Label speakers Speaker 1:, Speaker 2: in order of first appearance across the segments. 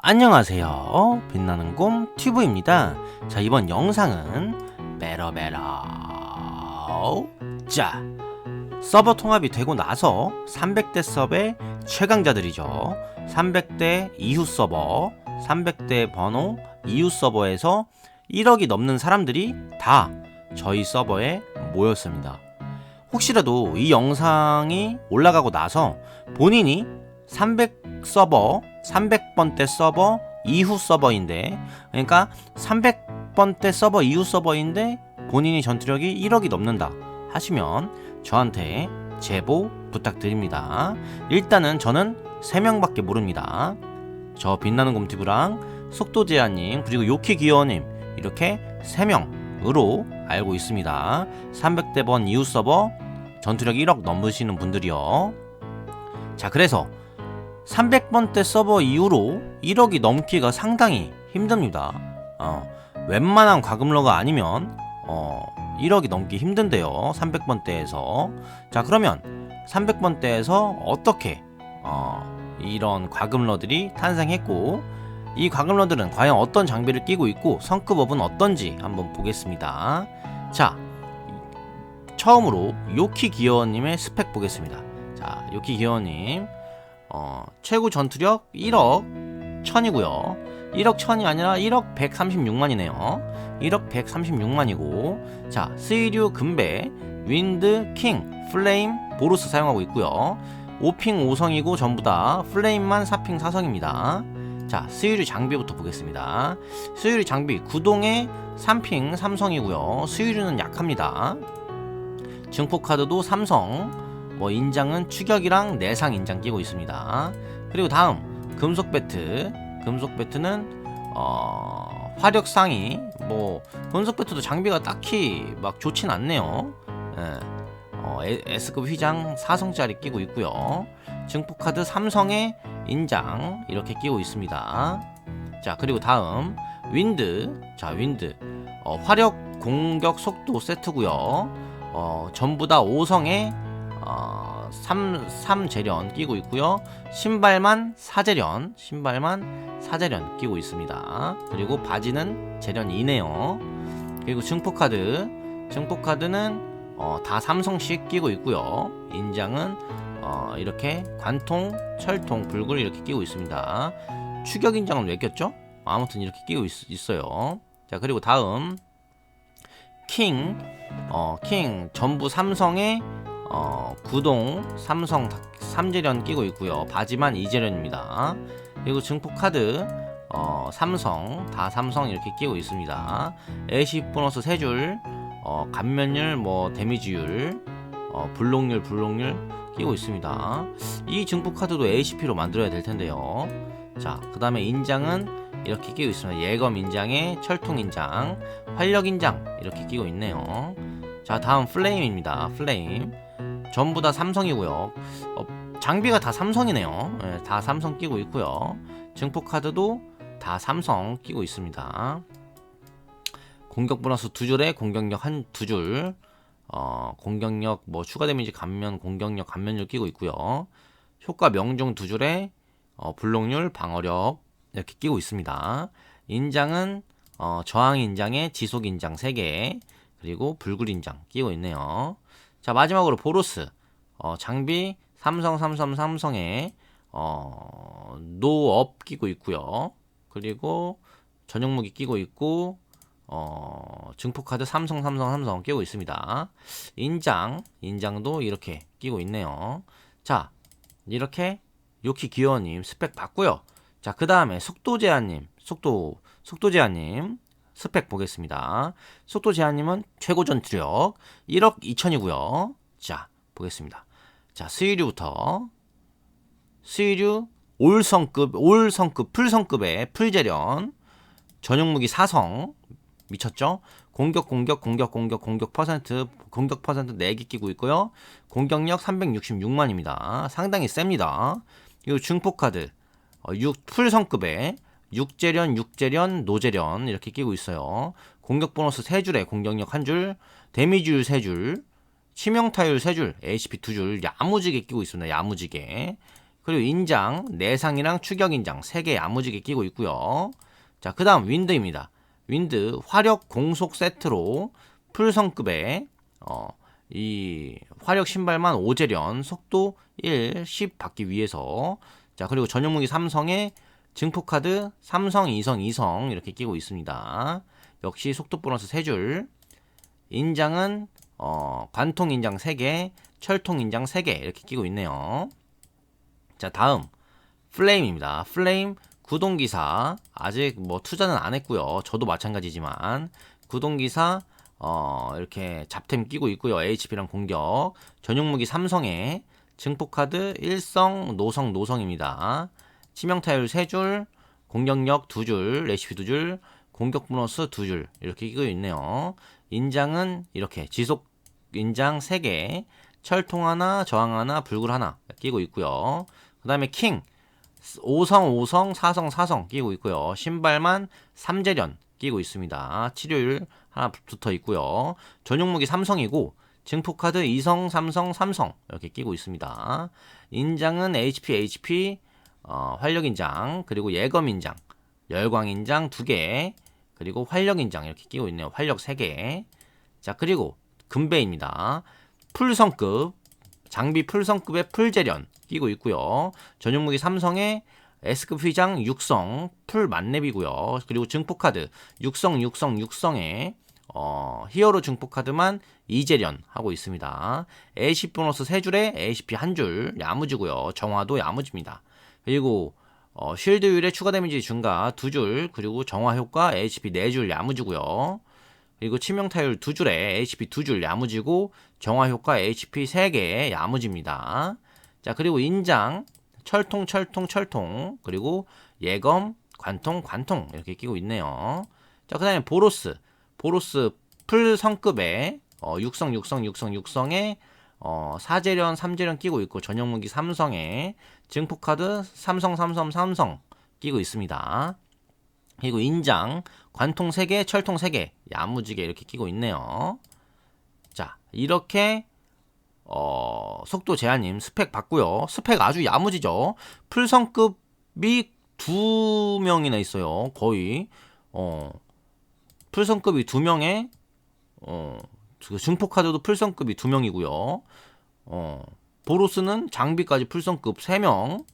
Speaker 1: 안녕하세요. 빛나는 곰 튜브입니다. 자, 이번 영상은 베러베러. 자, 서버 통합이 되고 나서 300대 서버의 최강자들이죠. 300대 이후 서버, 300대 번호 이후 서버에서 1억이 넘는 사람들이 다 저희 서버에 모였습니다. 혹시라도 이 영상이 올라가고 나서 본인이 300 서버, 300번대 서버 이후 서버인데, 그러니까 300번대 서버 이후 서버인데 본인이 전투력이 1억이 넘는다 하시면 저한테 제보 부탁드립니다. 일단은 저는 3명밖에 모릅니다. 저 빛나는 곰티브랑 속도제아님 그리고 요키 기어님 이렇게 3명으로 알고 있습니다. 300대 번 이후 서버 전투력 1억 넘으시는 분들이요. 자, 그래서 300번대 서버 이후로 1억이 넘기가 상당히 힘듭니다. 어, 웬만한 과금러가 아니면 어, 1억이 넘기 힘든데요. 300번대에서. 자, 그러면 300번대에서 어떻게 어, 이런 과금러들이 탄생했고 이 과금러들은 과연 어떤 장비를 끼고 있고 성급업은 어떤지 한번 보겠습니다. 자, 처음으로 요키 기어님의 스펙 보겠습니다. 자, 요키 기어님 어, 최고 전투력 1억 1000이고요. 1억 1000이 아니라 1억 136만이네요. 1억 136만이고 자, 스이류 금배, 윈드, 킹, 플레임, 보루스 사용하고 있고요. 5핑 5성이고 전부 다 플레임만 4핑 4성입니다. 자, 스유류 장비부터 보겠습니다. 스유류 장비 구동에 3핑 3성이고요. 스유류는 약합니다. 증폭 카드도 삼성, 뭐 인장은 추격이랑 내상 인장 끼고 있습니다. 그리고 다음 금속 배트, 금속 배트는 어, 화력 상위, 뭐 금속 배트도 장비가 딱히 막 좋진 않네요. 예. 어, 에- S급 휘장 4성짜리 끼고 있고요. 증폭 카드 삼성의 인장 이렇게 끼고 있습니다. 자 그리고 다음 윈드, 자 윈드 어, 화력 공격 속도 세트고요. 어, 전부 다 5성의 어, 3, 3재련 끼고 있고요. 신발만 4재련, 신발만 4재련 끼고 있습니다. 그리고 바지는 재련 이네요. 그리고 증폭 카드, 증폭 카드는 어, 다 삼성씩 끼고 있고요. 인장은 어, 이렇게 관통, 철통, 불굴 이렇게 끼고 있습니다. 추격 인장은 왜 꼈죠? 아무튼 이렇게 끼고 있, 어요 자 그리고 다음 킹, 어, 킹 전부 삼성의 어, 구동 삼성 삼재련 끼고 있고요. 바지만 이재련입니다. 그리고 증폭 카드 어, 삼성 다 삼성 이렇게 끼고 있습니다. AC 보너스 3줄 어, 감면율 뭐 데미지율 어, 블록률 블록률 끼고 있습니다. 이 증폭 카드도 ACP로 만들어야 될 텐데요. 자, 그 다음에 인장은 이렇게 끼고 있습니다. 예검 인장에 철통 인장, 활력 인장 이렇게 끼고 있네요. 자, 다음 플레임입니다. 플레임. 전부 다 삼성이고요. 어, 장비가 다 삼성이네요. 예, 다 삼성 끼고 있고요. 증폭 카드도 다 삼성 끼고 있습니다. 공격 보너스 두 줄에 공격력 한 두 줄. 어, 공격력 뭐 추가 데미지 감면 공격력 감면율 끼고 있고요. 효과 명중 두 줄에 어, 블록률 방어력 이렇게 끼고 있습니다. 인장은 어, 저항 인장에 지속 인장 3개 그리고 불굴 인장 끼고 있네요. 자 마지막으로 보로스 어, 장비 삼성 삼성 삼성에 어, 노업 끼고 있고요. 그리고 전용 무기 끼고 있고 어, 증폭 카드 삼성 삼성 삼성 끼고 있습니다. 인장 인장도 이렇게 끼고 있네요. 자 이렇게 요키 기어님 스펙 봤고요. 자 그 다음에 속도 제한님 속도 속도 제한님 스펙 보겠습니다. 속도 제한님은 최고 전투력 1억 2천이고요. 자 보겠습니다. 자 스위류부터 스위류 올성급 올성급 풀성급의 풀재련 전용 무기 사성 미쳤죠? 공격 공격 공격 공격 공격 퍼센트 공격 퍼센트 4개 끼고 있고요. 공격력 366만입니다. 상당히 셉니다. 이 중폭 카드 어, 6 풀성급의 6재련, 6재련, 노재련 이렇게 끼고 있어요. 공격 보너스 3줄에 공격력 1줄, 데미지율 3줄, 치명타율 3줄, HP 2줄 야무지게 끼고 있습니다. 야무지게. 그리고 인장, 내상이랑 추격 인장 3개 야무지게 끼고 있고요. 자, 그 다음 윈드입니다. 윈드 화력 공속 세트로 풀성급의 어, 이 화력 신발만 5재련 속도 1, 10 받기 위해서 자 그리고 전용 무기 삼성의 증폭 카드 삼성, 이성, 이성 이렇게 끼고 있습니다. 역시 속도 보너스 3줄 인장은 어, 관통 인장 3개, 철통 인장 3개 이렇게 끼고 있네요. 자 다음 플레임입니다. 플레임 구동기사 아직 뭐 투자는 안 했고요. 저도 마찬가지지만 구동기사 어, 이렇게 잡템 끼고 있고요. HP랑 공격 전용 무기 삼성의 증폭 카드 일성 노성 노성입니다. 치명 타율 3줄, 공격력 2줄, 레시피 2줄, 공격 보너스 2줄 이렇게 끼고 있네요. 인장은 이렇게 지속 인장 3개, 철통 하나, 저항 하나, 불굴 하나 끼고 있고요. 그 다음에 킹 5성 5성 4성 4성 끼고 있고요. 신발만 3재련 끼고 있습니다. 치료율 하나 붙어 있고요. 전용 무기 삼성이고 증폭 카드 2성, 삼성, 삼성 이렇게 끼고 있습니다. 인장은 HP, HP, 어, 활력 인장 그리고 예검 인장, 열광 인장 2개 그리고 활력 인장 이렇게 끼고 있네요. 활력 3개. 자 그리고 금배입니다. 풀성급 장비 풀성급의 풀재련 끼고 있고요. 전용 무기 삼성의 S급 휘장 육성 풀 만렙이고요. 그리고 증폭 카드 육성 육성 육성에 어, 히어로 증폭 카드만 이재련 하고 있습니다. AC 보너스 3줄에 ACP 1줄 야무지고요. 정화도 야무집니다. 그리고 어, 쉴드율에 추가 데미지 증가 2줄 그리고 정화 효과 HP 4줄 야무지고요. 그리고 치명 타율 2줄에 HP 2줄 야무지고 정화 효과 HP 3개 야무집니다. 자, 그리고 인장 철통 철통 철통 그리고 예검 관통 관통 이렇게 끼고 있네요. 자, 그다음에 보로스 보로스 풀 성급의 어, 육성 육성 육성 육성에 어, 사재련 삼재련 끼고 있고 전용 무기 삼성에 증폭 카드 삼성 삼성 삼성 끼고 있습니다. 그리고 인장 관통 3개 철통 3개 야무지게 이렇게 끼고 있네요. 자 이렇게 어, 속도 제한님 스펙 받고요. 스펙 아주 야무지죠. 풀성급이 두 명이나 있어요. 거의 어, 풀성급이 두 명에 어, 그 증폭 카드도 풀성급이 두 명이고요. 어, 보로스는 장비까지 풀성급 3명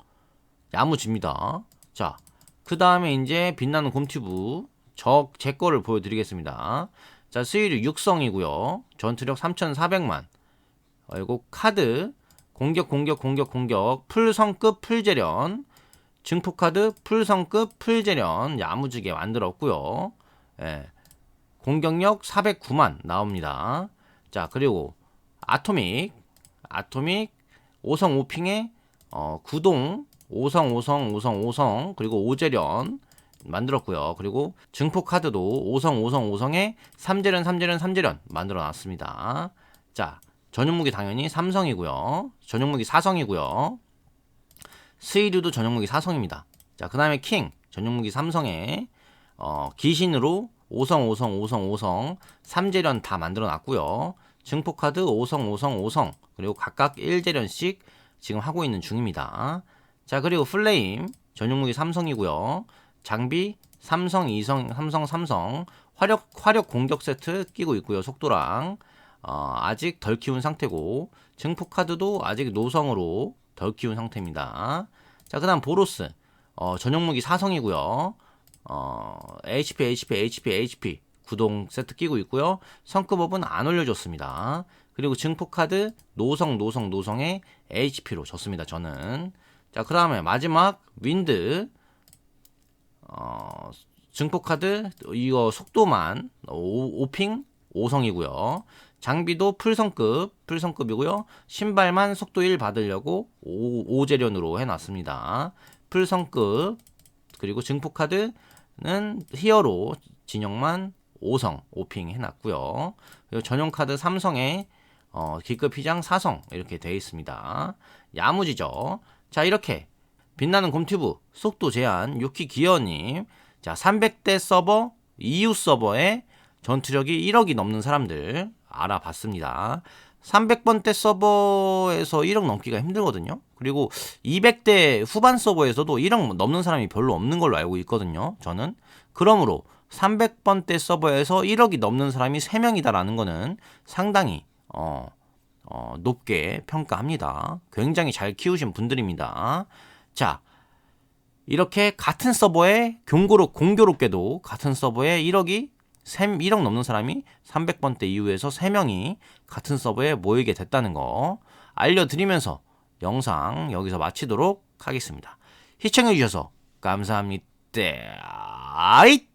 Speaker 1: 야무집니다. 자, 그 다음에 이제 빛나는 곰튜브 적 제 거를 보여드리겠습니다. 자, 수율이 6성이고요. 전투력 3,400만. 그리고 카드 공격 공격 공격 공격 풀성급 풀재련 증폭 카드 풀성급 풀재련 야무지게 만들었고요. 예. 공격력 409만 나옵니다. 자 그리고 아토믹 아토믹 5성 5핑에 어, 구동 5성 5성 5성 5성 그리고 오재련 만들었고요. 그리고 증폭 카드도 5성 5성 5성에 3재련 3재련 3재련 만들어 놨습니다. 자 전용 무기 당연히 삼성이고요. 전용 무기 사성이고요. 스이류도 전용 무기 사성입니다. 자, 그 다음에 킹 전용 무기 삼성에 어, 기신으로 5성, 5성, 5성, 5성 3재련 다 만들어 놨고요. 증폭 카드 5성, 5성, 5성 그리고 각각 1재련씩 지금 하고 있는 중입니다. 자, 그리고 플레임 전용 무기 삼성이고요. 장비 삼성, 2성, 삼성, 삼성 화력 화력 공격 세트 끼고 있고요. 속도랑 어, 아직 덜 키운 상태고 증폭 카드도 아직 노성으로 덜 키운 상태입니다. 자, 그다음 보로스 어, 전용 무기 사성이고요. 어, HP, HP, HP, HP 구동 세트 끼고 있고요. 성급업은 안 올려줬습니다. 그리고 증폭 카드 노성, 노성, 노성에 HP로 줬습니다. 저는 자, 그 다음에 마지막 윈드 어, 증폭 카드 이거 속도만 5, 5핑 5성이고요. 장비도 풀성급, 풀성급이고요. 신발만 속도 1 받으려고 5, 5재련으로 해놨습니다. 풀성급, 그리고 증폭카드 는 히어로 진영만 5성, 5핑 해놨고요. 그리고 전용 카드 삼성에 어, 기급 휘장 4성 이렇게 되어 있습니다. 야무지죠? 자, 이렇게 빛나는 곰튜브 속도 제한 유키 기어님 자 300대 서버 EU 서버에 전투력이 1억이 넘는 사람들 알아봤습니다. 300번대 서버에서 1억 넘기가 힘들거든요. 그리고 200대 후반 서버에서도 1억 넘는 사람이 별로 없는 걸로 알고 있거든요. 저는. 그러므로 300번대 서버에서 1억이 넘는 사람이 3명이다라는 거는 상당히 어, 어, 높게 평가합니다. 굉장히 잘 키우신 분들입니다. 자, 이렇게 같은 서버에 경고로 공교롭게도 같은 서버에 1억이 1억 넘는 사람이 300번대 이후에서 3명이 같은 서버에 모이게 됐다는 거 알려드리면서 영상 여기서 마치도록 하겠습니다. 시청해주셔서 감사합니다. 아잇!